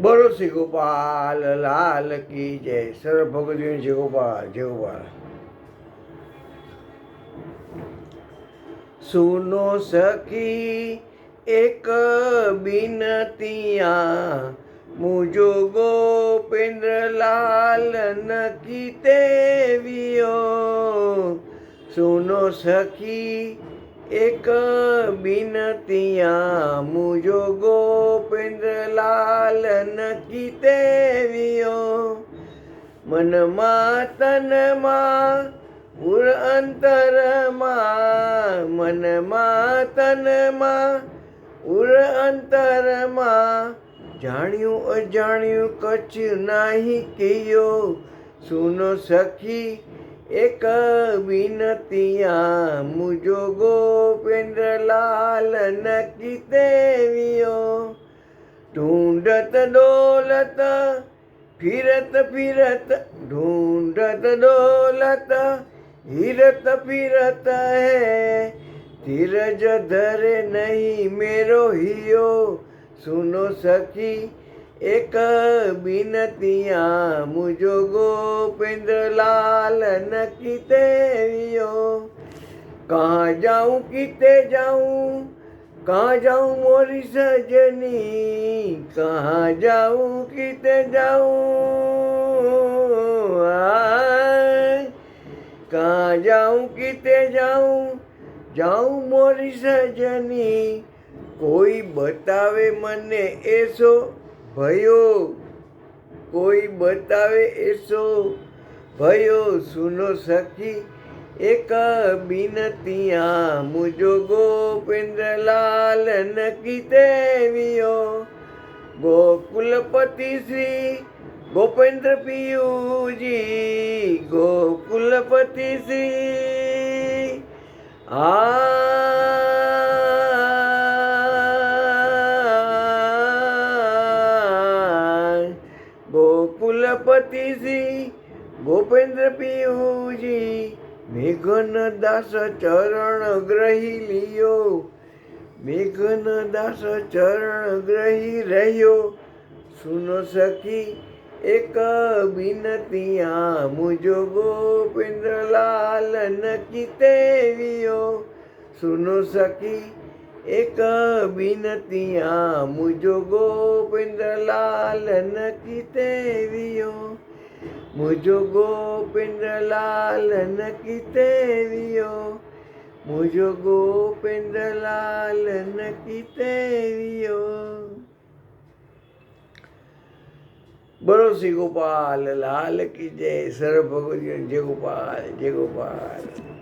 બોલો શ્રી ગોપાલ, લાલ કી જય. સર ભગવતી જય ગોપાલ જય ગોપાલ. સુનો સખી એક બિનતિયા. મુજો ગોપેન્દ્ર લાલ નકી તેવીઓ. સુનો સખી એક બિનતિયા. મુજો લાલ નકી તેવીઓ મનમાં તનમાં ઉર અંતરમાં મનમાં તનમાં ઉર અંતરમાં જાણ્યું અજાણ્યું કચ્છ નાહી કયો સુનો સખી એક વિનતિયા મુજો ગોપેન્દ્ર લાલ નકી ढूंढत दौलत फिरत फिरत, ढूंढत दौलत हिरत फिरत है। धीरज धरे नहीं मेरो हियो, सुनो सखी, एक बिनतिया मुझो गोपेंद्र लाल न किते कहाँ जाऊँ, किते जाऊँ कहाँ जाऊं मोरी सजनी कहाँ जाऊं किते जाऊं आय, कहाँ जाऊं किते जाऊं जाऊं मोरी सजनी કોઈ બતાવે મને એસો ભયો કોઈ બતાવે એસો ભયો સુનો સખી એક બિનતિયા મુજો ગોપેન્દ્ર લાલ નકી દેવીઓ ગોકુલપતિ શ્રી ગોપેન્દ્ર પિયુજી, ગોકુલપતિ શ્રી આ ગોકુલપતિ શ્રી ગોપેન્દ્ર પિયુજી મેઘન દાસ ચરણ ગ્રહી લિયો. મેઘન દાસ ચરણ ગ્રહી રહ્યો. સુનો સખી, એક બિનતિયા મુજો ગોપેન્દ્ર લાલ નકી તેવીઓ સુનો સખી, એક બિનતિયા મુજો ગોપેન્દ્ર લાલ નકી તેવીઓ મુજો ગોપેન્દ્ર લાલ નકી તેવીઓ મુજો ગોપેન્દ્ર લાલ નકી તેવીઓ બોલો શ્રી ગોપાલ, લાલ કી જય સર્વ ભગવતી જય ગોપાલ જય ગોપાલ.